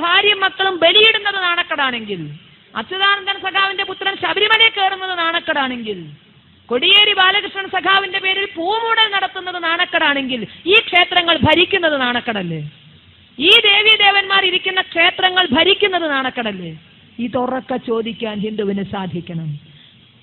ഭാര്യയും മക്കളും ബലിയിടുന്നത് നാണക്കടാണെങ്കിൽ അച്യുതാനന്ദൻ സഖാവിന്റെ പുത്രൻ ശബരിമലയിൽ കയറുന്നത് നാണക്കടാണെങ്കിൽ കൊടിയേരി ബാലകൃഷ്ണൻ സഖാവിന്റെ പേരിൽ പൂമൂടൽ നടത്തുന്നത് നാണക്കടാണെങ്കിൽ ഈ ക്ഷേത്രങ്ങൾ ഭരിക്കുന്നത് നാണക്കടല്ലേ? ഈ ദേവീദേവന്മാർ ഇരിക്കുന്ന ക്ഷേത്രങ്ങൾ ഭരിക്കുന്നത് നാണക്കടല്ലേ? ഇതൊറക്ക ചോദിക്കാൻ ഹിന്ദുവിന് സാധിക്കണം.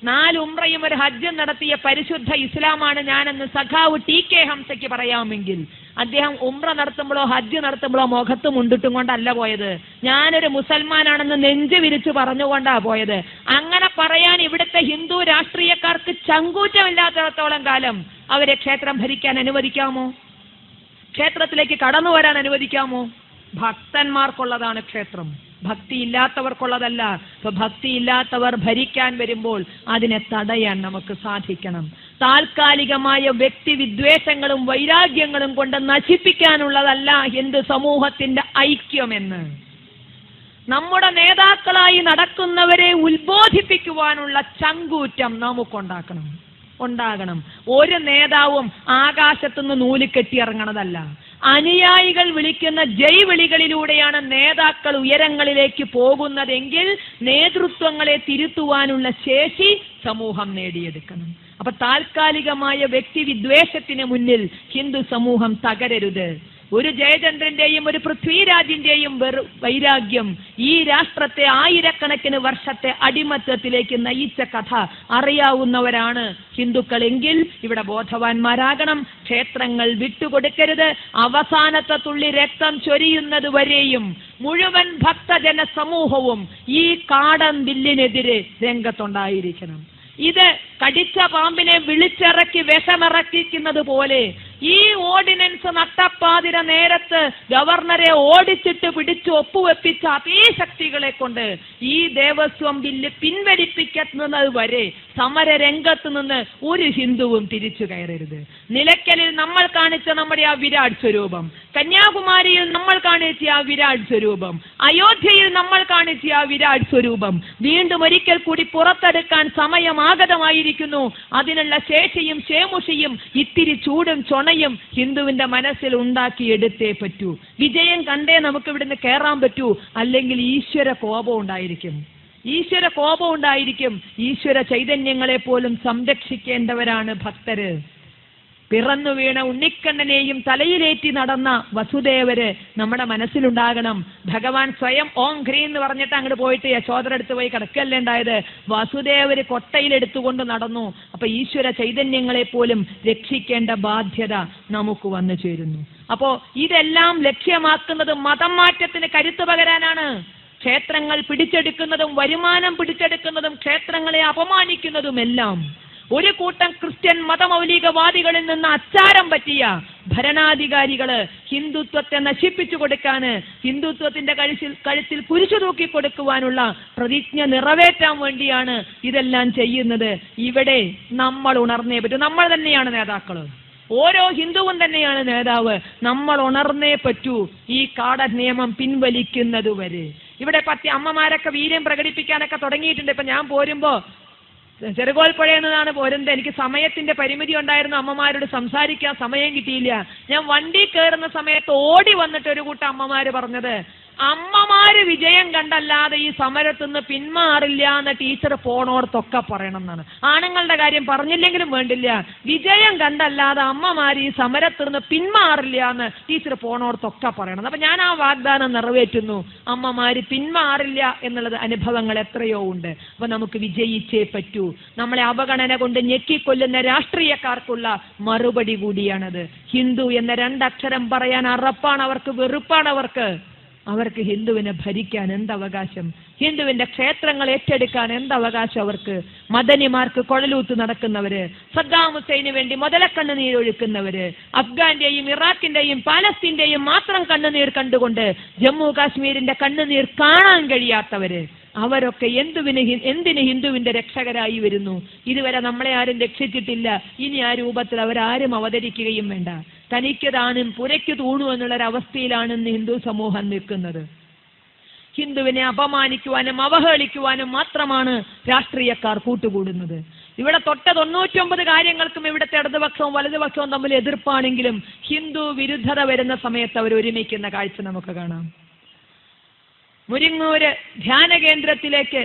നാല് ഉംറയും ഒരു ഹജ്ജും നടത്തിയ പരിശുദ്ധ ഇസ്ലാമാണ് ഞാനെന്ന് സഖാവ് ടി കെ ഹംസയ്ക്ക് പറയാമെങ്കിൽ അദ്ദേഹം ഉംറ നടത്തുമ്പോഴോ ഹജ്ജ് നടത്തുമ്പോഴോ മുഖത്ത് മുണ്ടിട്ടും കൊണ്ടല്ല പോയത്. ഞാനൊരു മുസൽമാനാണെന്ന് നെഞ്ച് വിരിച്ചു പറഞ്ഞുകൊണ്ടാ പോയത്. അങ്ങനെ പറയാൻ ഇവിടുത്തെ ഹിന്ദു രാഷ്ട്രീയക്കാർക്ക് ചങ്കൂറ്റമില്ലാത്തിടത്തോളം കാലം അവരെ ക്ഷേത്രം ഭരിക്കാൻ അനുവദിക്കാമോ? ക്ഷേത്രത്തിലേക്ക് കടന്നു വരാൻ അനുവദിക്കാമോ? ഭക്തന്മാർക്കുള്ളതാണ് ക്ഷേത്രം. ഭക്തി ഇല്ലാത്തവർക്കുള്ളതല്ല ഇപ്പൊ ഭക്തി ഇല്ലാത്തവർ ഭരിക്കാൻ വരുമ്പോൾ അതിനെ തടയാൻ നമുക്ക് സാധിക്കണം. താൽക്കാലികമായ വ്യക്തി വിദ്വേഷങ്ങളും വൈരാഗ്യങ്ങളും കൊണ്ട് നശിപ്പിക്കാനുള്ളതല്ല ഹിന്ദു സമൂഹത്തിന്റെ ഐക്യമെന്ന്. നമ്മുടെ നേതാക്കളായി നടക്കുന്നവരെ ഉത്ബോധിപ്പിക്കുവാനുള്ള ചങ്കൂറ്റം നമുക്കുണ്ടാക്കണം. ഉണ്ടാകണം. ഒരു നേതാവും ആകാശത്തുനിന്ന് നൂൽ കെട്ടിയിറങ്ങണതല്ല അനുയായികൾ വിളിക്കുന്ന ജയ് വിളികളിലൂടെയാണ് നേതാക്കൾ ഉയരങ്ങളിലേക്ക് പോകുന്നതെങ്കിൽ നേതൃത്വങ്ങളെ തിരുത്തുവാനുള്ള ശേഷി സമൂഹം നേടിയെടുക്കണം. അപ്പൊ താൽക്കാലികമായ വ്യക്തി വിദ്വേഷത്തിന് മുന്നിൽ ഹിന്ദു സമൂഹം തകരരുത്. ഒരു ജയചന്ദ്രന്റെയും ഒരു പൃഥ്വിരാജിന്റെയും വൈരാഗ്യം ഈ രാഷ്ട്രത്തെ ആയിരക്കണക്കിന് വർഷത്തെ അടിമത്തത്തിലേക്ക് നയിച്ച കഥ അറിയാവുന്നവരാണ് ഹിന്ദുക്കളെങ്കിൽ ഇവിടെ ബോധവാന്മാരാകണം. ക്ഷേത്രങ്ങൾ വിട്ടുകൊടുക്കരുത്. അവസാനത്തെ തുള്ളി രക്തം ചൊരിയുന്നത് വരെയും മുഴുവൻ ഭക്തജന സമൂഹവും ഈ കാടൻ ബില്ലിനെതിരെ രംഗത്തുണ്ടായിരിക്കണം. ഇത് കടിച്ച പാമ്പിനെ വിളിച്ചിറക്കി വിഷമിറക്കിക്കുന്നത് പോലെ ഈ ഓർഡിനൻസ് നട്ടപ്പാതിര നേരത്ത് ഗവർണറെ ഓടിച്ചിട്ട് പിടിച്ച് ഒപ്പുവെപ്പിച്ച അതേ ശക്തികളെ കൊണ്ട് ഈ ദേവസ്വം ബില്ല് പിൻവലിപ്പിക്കുന്നത് വരെ സമര രംഗത്ത് നിന്ന് ഒരു ഹിന്ദുവും തിരിച്ചു കയറരുത്. നിലയ്ക്കലിൽ നമ്മൾ കാണിച്ച നമ്മുടെ ആ വിരാട് സ്വരൂപം കന്യാകുമാരിയിൽ നമ്മൾ കാണിച്ച ആ വിരാട് സ്വരൂപം അയോധ്യയിൽ നമ്മൾ കാണിച്ച ആ വിരാട് സ്വരൂപം വീണ്ടും ഒരിക്കൽ കൂടി പുറത്തെടുക്കാൻ സമയമാഗതമായിരിക്കുന്നു അതിനുള്ള ശേഷിയും ശേമുഷിയും ഇത്തിരി ചൂടും ചൊണയും ഹിന്ദുവിന്റെ മനസ്സിൽ ഉണ്ടാക്കിയെടുത്തേ പറ്റൂ. വിജയം കണ്ടേ നമുക്ക് ഇവിടുന്ന് കയറാൻ പറ്റൂ. അല്ലെങ്കിൽ ഈശ്വര കോപം ഉണ്ടായിരിക്കും. ഈശ്വര കോപം ഉണ്ടായിരിക്കും. ഈശ്വര ചൈതന്യങ്ങളെ പോലും സംരക്ഷിക്കേണ്ടവരാണ് ഭക്തര്. പിറന്നു വീണ ഉണ്ണിക്കണ്ണനെയും തലയിലേറ്റി നടന്ന വസുദേവര് നമ്മുടെ മനസ്സിലുണ്ടാകണം. ഭഗവാൻ സ്വയം ഓം ഘ്രീ എന്ന് പറഞ്ഞിട്ട് അങ്ങോട്ട് പോയിട്ട് യശോദര എടുത്ത് പോയി കിടക്കല്ലേ ഉണ്ടായത്? വസുദേവര് കൊട്ടയിലെടുത്തുകൊണ്ട് നടന്നു. അപ്പൊ ഈശ്വര ചൈതന്യങ്ങളെ പോലും രക്ഷിക്കേണ്ട ബാധ്യത നമുക്ക് വന്നു ചേരുന്നു. അപ്പോ ഇതെല്ലാം ലക്ഷ്യമാക്കുന്നത് മതം മാറ്റത്തിന് കരുത്ത് പകരാനാണ്. ക്ഷേത്രങ്ങൾ പിടിച്ചെടുക്കുന്നതും വരുമാനം പിടിച്ചെടുക്കുന്നതും ക്ഷേത്രങ്ങളെ അപമാനിക്കുന്നതുമെല്ലാം ഒരു കൂട്ടം ക്രിസ്ത്യൻ മതമൗലികവാദികളിൽ നിന്ന് അച്ചാരം പറ്റിയ ഭരണാധികാരികൾ ഹിന്ദുത്വത്തെ നശിപ്പിച്ചു കൊടുക്കാന് ഹിന്ദുത്വത്തിന്റെ കഴുത്തിൽ കഴുത്തിൽ കുരിശു തൂക്കി കൊടുക്കുവാനുള്ള പ്രതിജ്ഞ നിറവേറ്റാൻ വേണ്ടിയാണ് ഇതെല്ലാം ചെയ്യുന്നത്. ഇവിടെ നമ്മൾ ഉണർന്നേ പറ്റൂ. നമ്മൾ തന്നെയാണ് നേതാക്കൾ ഓരോ ഹിന്ദുവും തന്നെയാണ് നേതാവ്. നമ്മൾ ഉണർന്നേ പറ്റൂ ഈ കാട നിയമം പിൻവലിക്കുന്നതുവരെ. ഇവിടെ പത്തി അമ്മമാരൊക്കെ വീര്യം പ്രകടിപ്പിക്കാനൊക്കെ തുടങ്ങിയിട്ടുണ്ട്. ഇപ്പൊ ഞാൻ പോരുമ്പോ ചെറുകോൽപ്പുഴയിൽ എന്നതാണ് പോരുന്നത്. എനിക്ക് സമയത്തിന്റെ പരിമിതി ഉണ്ടായിരുന്നു അമ്മമാരോട് സംസാരിക്കാൻ സമയം കിട്ടിയില്ല. ഞാൻ വണ്ടി കയറുന്ന സമയത്ത് ഓടി വന്നിട്ട് ഒരു കൂട്ടം അമ്മമാര് പറഞ്ഞത് അമ്മമാര് വിജയം കണ്ടല്ലാതെ ഈ സമരത്തുനിന്ന് പിന്മാറില്ല എന്ന ടീച്ചർ പോണോടത്തൊക്കെ പറയണം എന്നാണ് ആണുങ്ങളുടെ കാര്യം പറഞ്ഞില്ലെങ്കിലും വേണ്ടില്ല. വിജയം കണ്ടല്ലാതെ അമ്മമാര് ഈ സമരത്തുനിന്ന് പിന്മാറില്ല എന്ന് ടീച്ചർ പോണോടത്തൊക്കെ പറയണം. അപ്പൊ ഞാൻ ആ വാഗ്ദാനം നിറവേറ്റുന്നു. അമ്മമാര് പിന്മാറില്ല എന്നുള്ളത് അനുഭവങ്ങൾ എത്രയോ ഉണ്ട്. അപ്പൊ നമുക്ക് വിജയിച്ചേ പറ്റൂ. നമ്മളെ അവഗണന കൊണ്ട് ഞെക്കിക്കൊല്ലുന്ന രാഷ്ട്രീയക്കാർക്കുള്ള മറുപടി കൂടിയാണത്. ഹിന്ദു എന്ന രണ്ടക്ഷരം പറയാൻ അറപ്പാണ് അവർക്ക് വെറുപ്പാണ് അവർക്ക്. അവർക്ക് ഹിന്ദുവിനെ ഭരിക്കാൻ എന്തവകാശം? ഹിന്ദുവിന്റെ ക്ഷേത്രങ്ങൾ ഏറ്റെടുക്കാൻ എന്തവകാശം അവർക്ക്? മദനിമാർക്ക് കൊഴലൂത്ത് നടക്കുന്നവര് സദ്ദാം ഹുസൈന് വേണ്ടി മുതലക്കണ്ണു ഒഴുക്കുന്നവര് അഫ്ഗാന്റെയും ഇറാഖിന്റെയും പാലസ്തീന്റെയും മാത്രം കണ്ണുനീർ കണ്ടുകൊണ്ട് ജമ്മു കാശ്മീരിന്റെ കണ്ണുനീർ കാണാൻ കഴിയാത്തവര്. അവരൊക്കെ എന്തുവിന് എന്തിന് ഹിന്ദുവിന്റെ രക്ഷകരായി വരുന്നു? ഇതുവരെ നമ്മളെ ആരും രക്ഷിച്ചിട്ടില്ല. ഇനി ആ രൂപത്തിൽ അവരാരും അവതരിക്കുകയും വേണ്ട. തനിക്ക് താനും പുരയ്ക്ക് തൂണു എന്നുള്ളൊരവസ്ഥയിലാണ് ഇന്ന് ഹിന്ദു സമൂഹം നിൽക്കുന്നത്. ഹിന്ദുവിനെ അപമാനിക്കുവാനും അവഹേളിക്കുവാനും മാത്രമാണ് രാഷ്ട്രീയക്കാർ കൂട്ടുകൂടുന്നത്. ഇവിടെ തൊട്ട തൊണ്ണൂറ്റൊമ്പത് കാര്യങ്ങൾക്കും ഇവിടുത്തെ ഇടതുപക്ഷവും വലതുപക്ഷവും തമ്മിൽ എതിർപ്പാണെങ്കിലും ഹിന്ദു വിരുദ്ധത വരുന്ന സമയത്ത് അവർ ഒരുമിക്കുന്ന കാഴ്ച നമുക്ക് കാണാം. മുരിങ്ങൂര് ധ്യാന കേന്ദ്രത്തിലേക്ക്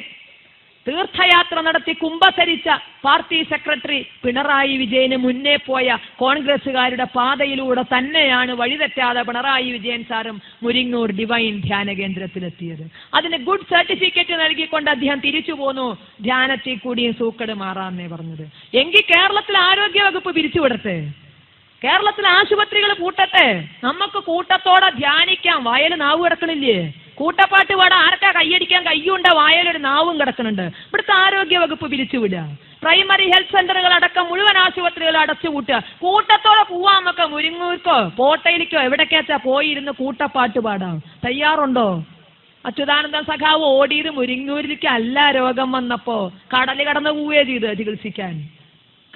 തീർത്ഥയാത്ര നടത്തി കുംഭസരിച്ച പാർട്ടി സെക്രട്ടറി പിണറായി വിജയന് മുന്നേ പോയ കോൺഗ്രസുകാരുടെ പാതയിലൂടെ തന്നെയാണ് വഴിതെറ്റാതെ പിണറായി വിജയൻ സാറും മുരിങ്ങൂർ ഡിവൈൻ ധ്യാന കേന്ദ്രത്തിലെത്തിയത്. അതിന് ഗുഡ് സർട്ടിഫിക്കറ്റ് നൽകിക്കൊണ്ട് അദ്ദേഹം തിരിച്ചു പോന്നു. ധ്യാനത്തിൽ കൂടിയും സൂക്കട് മാറാമെന്നേ പറഞ്ഞത്. എങ്കിൽ കേരളത്തിൽ ആരോഗ്യ വകുപ്പ് പിരിച്ചുവിടട്ടെ. കേരളത്തിലെ ആശുപത്രികൾ കൂട്ടട്ടെ നമുക്ക് കൂട്ടത്തോടെ ധ്യാനിക്കാം. വയൽ നാവ് കിടക്കണില്ലേ കൂട്ടപ്പാട്ട് പാടാൻ ആർക്കാ കൈയടിക്കാൻ കയ്യുണ്ട? വായലൊരു നാവും കിടക്കുന്നുണ്ട്. ഇവിടുത്തെ ആരോഗ്യ വകുപ്പ് പിരിച്ചുവിടുക. പ്രൈമറി ഹെൽത്ത് സെന്ററുകൾ അടക്കം മുഴുവൻ ആശുപത്രികൾ അടച്ചുപൂട്ടുക കൂട്ടത്തോടെ പോവാന്നൊക്കെ മുരിങ്ങൂർക്കോ പോട്ടയിലേക്കോ എവിടേക്കാച്ചാ പോയിരുന്ന് കൂട്ടപ്പാട്ട് പാടാം. തയ്യാറുണ്ടോ? അച്യുതാനന്ദ സഖാവ് ഓടിയത് മുരിങ്ങൂരിലേക്ക് അല്ല രോഗം വന്നപ്പോ. കടൽ കടന്നു പോവുകയോ ചെയ്ത് ചികിത്സിക്കാൻ.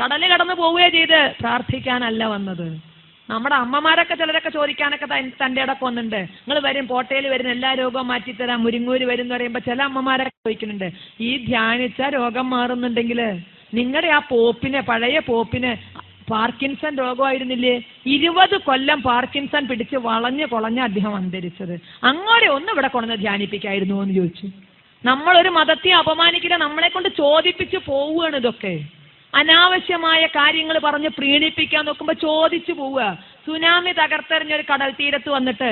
കടൽ കടന്നു പോവുകയോ ചെയ്ത് പ്രാർത്ഥിക്കാനല്ല വന്നത്. നമ്മുടെ അമ്മമാരൊക്കെ ചിലരൊക്കെ ചോദിക്കാനൊക്കെ തന്റെ ഇടയ്ക്ക് വന്നിട്ടുണ്ട്. നിങ്ങൾ വരും പോട്ടയിൽ വരുന്ന എല്ലാ രോഗവും മാറ്റിത്തരാം മുരിങ്ങൂര് വരും എന്ന് പറയുമ്പോൾ ചില അമ്മമാരൊക്കെ ചോദിക്കുന്നുണ്ട്. ഈ ധ്യാനിച്ച രോഗം മാറുന്നുണ്ടെങ്കിൽ നിങ്ങളുടെ ആ പോപ്പിനെ പഴയ പോപ്പിനെ പാർക്കിൻസൺ രോഗമായിരുന്നില്ലേ? ഇരുപത് കൊല്ലം പാർക്കിൻസൺ പിടിച്ച് വളഞ്ഞു കൊളഞ്ഞ അദ്ദേഹം അന്തരിച്ചത്. അങ്ങനെ ഒന്ന് ഇവിടെ കൊണ്ടുവന്ന് ധ്യാനിപ്പിക്കായിരുന്നു എന്ന് ചോദിച്ചു. നമ്മളൊരു മതത്തെ അപമാനിക്കില്ല നമ്മളെ കൊണ്ട് ചോദിപ്പിച്ച് പോവുകയാണ് ഇതൊക്കെ. അനാവശ്യമായ കാര്യങ്ങൾ പറഞ്ഞ് പ്രീണിപ്പിക്കാൻ നോക്കുമ്പോൾ ചോദിച്ചു പോവുക. സുനാമി തകർത്തെറിഞ്ഞൊരു കടൽ തീരത്ത് വന്നിട്ട്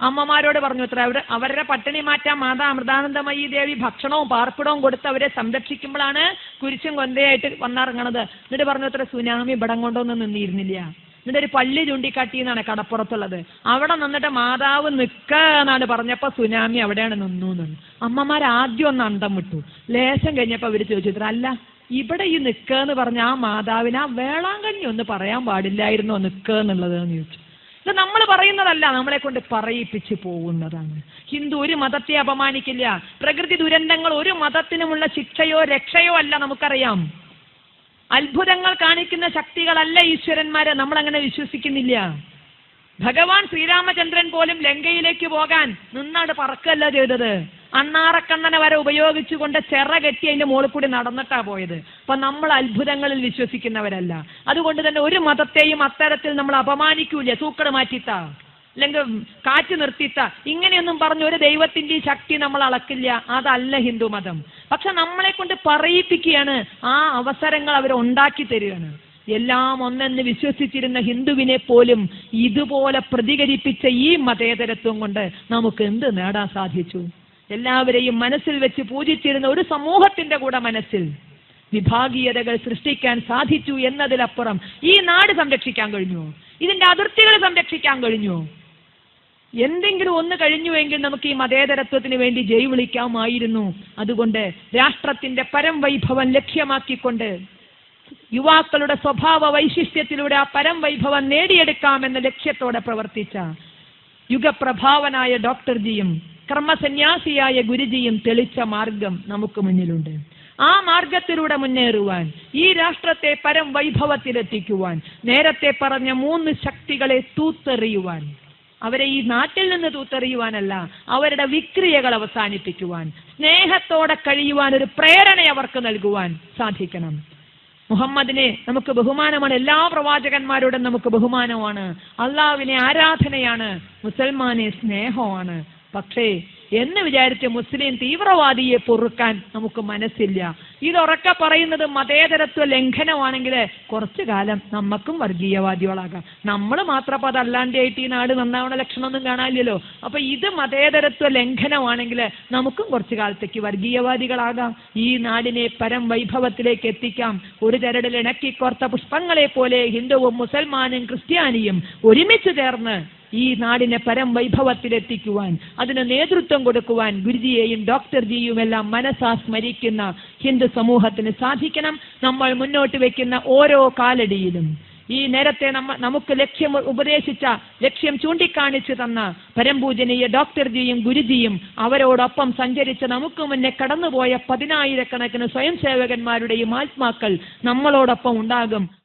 അമ്മമാരോട് പറഞ്ഞു അത്ര അവർ അവരുടെ പട്ടിണി മാറ്റാൻ മാതാ അമൃതാനന്ദമയി ദേവി ഭക്ഷണവും പാർപ്പിടവും കൊടുത്ത് അവരെ സംരക്ഷിക്കുമ്പോഴാണ് കുരിശും കൊന്തയായിട്ട് വന്നിറങ്ങണത്. എന്നിട്ട് പറഞ്ഞു അത്ര സുനാമി ഇവിടം കൊണ്ടൊന്നും നിന്നിരുന്നില്ല. എന്നിട്ട് ഒരു പള്ളി ചൂണ്ടിക്കാട്ടി എന്നാണ് കടപ്പുറത്തുള്ളത്. അവിടെ നിന്നിട്ട് മാതാവ് നിക്ക എന്നാണ് പറഞ്ഞപ്പോ സുനാമി അവിടെയാണ് നിന്നു എന്നാണ് അമ്മമാർ ആദ്യം ഒന്ന് അന്തം വിട്ടു. ലേശം കഴിഞ്ഞപ്പോ അവർ ചോദിച്ചു "ഇത്ര അല്ല ഇവിടെ ഈ നിക്ക എന്ന് പറഞ്ഞ ആ മാതാവിന് ആ വേളാങ്കണ്ണി ഒന്ന് പറയാൻ പാടില്ലായിരുന്നോ നിക്ക എന്നുള്ളത് എന്ന് ചോദിച്ചു. ഇത് നമ്മൾ പറയുന്നതല്ല നമ്മളെ കൊണ്ട് പറയിപ്പിച്ച് പോകുന്നതാണ്. ഹിന്ദു ഒരു മതത്തെ അപമാനിക്കില്ല. പ്രകൃതി ദുരന്തങ്ങൾ ഒരു മതത്തിനുമുള്ള ശിക്ഷയോ രക്ഷയോ അല്ല നമുക്കറിയാം. അത്ഭുതങ്ങൾ കാണിക്കുന്ന ശക്തികളല്ല ഈശ്വരന്മാരെ നമ്മൾ അങ്ങനെ വിശ്വസിക്കുന്നില്ല. ഭഗവാൻ ശ്രീരാമചന്ദ്രൻ പോലും ലങ്കയിലേക്ക് പോകാൻ നിന്നാണ് പറക്കല്ല ചെയ്തത്. അണ്ണാറക്കണ്ണനെ വരെ ഉപയോഗിച്ചുകൊണ്ട് ചെറ കെട്ടി അതിന്റെ മുകളിൽ കൂടി നടന്നിട്ടാ പോയത്. അപ്പൊ നമ്മൾ അത്ഭുതങ്ങളിൽ വിശ്വസിക്കുന്നവരല്ല. അതുകൊണ്ട് തന്നെ ഒരു മതത്തെയും അത്തരത്തിൽ നമ്മൾ അപമാനിക്കൂല. സൂക്കട് മാറ്റിത്താ. അല്ലെങ്കിൽ കാറ്റ് നിർത്തിത്ത. ഇങ്ങനെയൊന്നും പറഞ്ഞ ഒരു ദൈവത്തിന്റെ ശക്തി നമ്മൾ അളക്കില്ല. അതല്ല ഹിന്ദു മതം. പക്ഷെ നമ്മളെ കൊണ്ട് പറയിപ്പിക്കുകയാണ്. ആ അവസരങ്ങൾ അവർ ഉണ്ടാക്കി തരികയാണ്. എല്ലാം ഒന്നെന്ന് വിശ്വസിച്ചിരുന്ന ഹിന്ദുവിനെ പോലും ഇതുപോലെ പ്രതികരിപ്പിച്ച ഈ മതേതരത്വം കൊണ്ട് നമുക്ക് എന്ത് നേടാൻ സാധിച്ചു? എല്ലാവരെയും മനസ്സിൽ വെച്ച് പൂജിച്ചിരുന്ന ഒരു സമൂഹത്തിന്റെ കൂടെ മനസ്സിൽ വിഭാഗീയതകൾ സൃഷ്ടിക്കാൻ സാധിച്ചു എന്നതിലപ്പുറം ഈ നാട് സംരക്ഷിക്കാൻ കഴിഞ്ഞു. ഇതിന്റെ അതിർത്തികൾ സംരക്ഷിക്കാൻ കഴിഞ്ഞു. എന്തെങ്കിലും ഒന്ന് കഴിഞ്ഞുവെങ്കിൽ നമുക്ക് ഈ മതേതരത്വത്തിന് വേണ്ടി ജയ് വിളിക്കാമായിരുന്നു. അതുകൊണ്ട് രാഷ്ട്രത്തിന്റെ പരം വൈഭവം ലക്ഷ്യമാക്കിക്കൊണ്ട് യുവാക്കളുടെ സ്വഭാവ വൈശിഷ്ട്യത്തിലൂടെ ആ പരം വൈഭവം നേടിയെടുക്കാമെന്ന ലക്ഷ്യത്തോടെ പ്രവർത്തിച്ച യുഗപ്രഭാവനായ ഡോക്ടർജിയും കർമ്മസന്യാസിയായ ഗുരുജിയും തെളിച്ച മാർഗം നമുക്ക് മുന്നിലുണ്ട്. ആ മാർഗത്തിലൂടെ മുന്നേറുവാൻ ഈ രാഷ്ട്രത്തെ പരം വൈഭവത്തിലെത്തിക്കുവാൻ നേരത്തെ പറഞ്ഞ മൂന്ന് ശക്തികളെ തൂത്തെറിയുവാൻ അവരെ ഈ നാട്ടിൽ നിന്ന് തൂത്തെറിയുവാനല്ല അവരുടെ വിക്രിയകൾ അവസാനിപ്പിക്കുവാൻ സ്നേഹത്തോടെ കഴിയുവാൻ ഒരു പ്രേരണ അവർക്ക് നൽകുവാൻ സാധിക്കണം. മുഹമ്മദിനെ നമുക്ക് ബഹുമാനമാണ്. എല്ലാ പ്രവാചകന്മാരോടും നമുക്ക് ബഹുമാനമാണ്. അള്ളാവിനെ ആരാധനയാണ്. മുസൽമാനെ സ്നേഹമാണ്. പക്ഷേ എന്ന് വിചാരിച്ച് മുസ്ലിം തീവ്രവാദിയെ പൊറുക്കാൻ നമുക്ക് മനസ്സില്ല. ഇതൊറക്കെ പറയുന്നത് മതേതരത്വ ലംഘനമാണെങ്കിൽ കുറച്ചു കാലം നമുക്കും വർഗീയവാദികളാകാം. നമ്മൾ മാത്രം അപ്പൊ അതല്ലാണ്ടായിട്ട് ഈ നാട് നന്നാവണ ലക്ഷണമൊന്നും കാണാനില്ലല്ലോ. അപ്പൊ ഇത് മതേതരത്വ ലംഘനമാണെങ്കിൽ നമുക്കും കുറച്ചു കാലത്തേക്ക് വർഗീയവാദികളാകാം. ഈ നാടിനെ പരം വൈഭവത്തിലേക്ക് എത്തിക്കാം. ഒരു ചരടിൽ ഇണക്കിക്കോർത്ത പുഷ്പങ്ങളെ പോലെ ഹിന്ദുവും മുസൽമാനും ക്രിസ്ത്യാനിയും ഒരുമിച്ച് ചേർന്ന് ഈ നാടിനെ പരം വൈഭവത്തിലെത്തിക്കുവാൻ അതിന് നേതൃത്വം കൊടുക്കുവാൻ ഗുരുജിയെയും ഡോക്ടർജിയും എല്ലാം മനസ്സാ സ്മരിക്കുന്ന ഹിന്ദു സമൂഹത്തിന് സാധിക്കണം. നമ്മൾ മുന്നോട്ട് വെക്കുന്ന ഓരോ കാലടിയിലും ഈ നേരത്തെ നമ്മ നമുക്ക് ലക്ഷ്യം ഉപദേശിച്ച ലക്ഷ്യം ചൂണ്ടിക്കാണിച്ചു തന്ന പരംപൂജനീയ ഡോക്ടർജിയും ഗുരുജിയും അവരോടൊപ്പം സഞ്ചരിച്ച നമുക്ക് മുന്നേ കടന്നുപോയ പതിനായിരക്കണക്കിന് സ്വയം സേവകന്മാരുടെയും ആത്മാക്കൾ നമ്മളോടൊപ്പം ഉണ്ടാകും.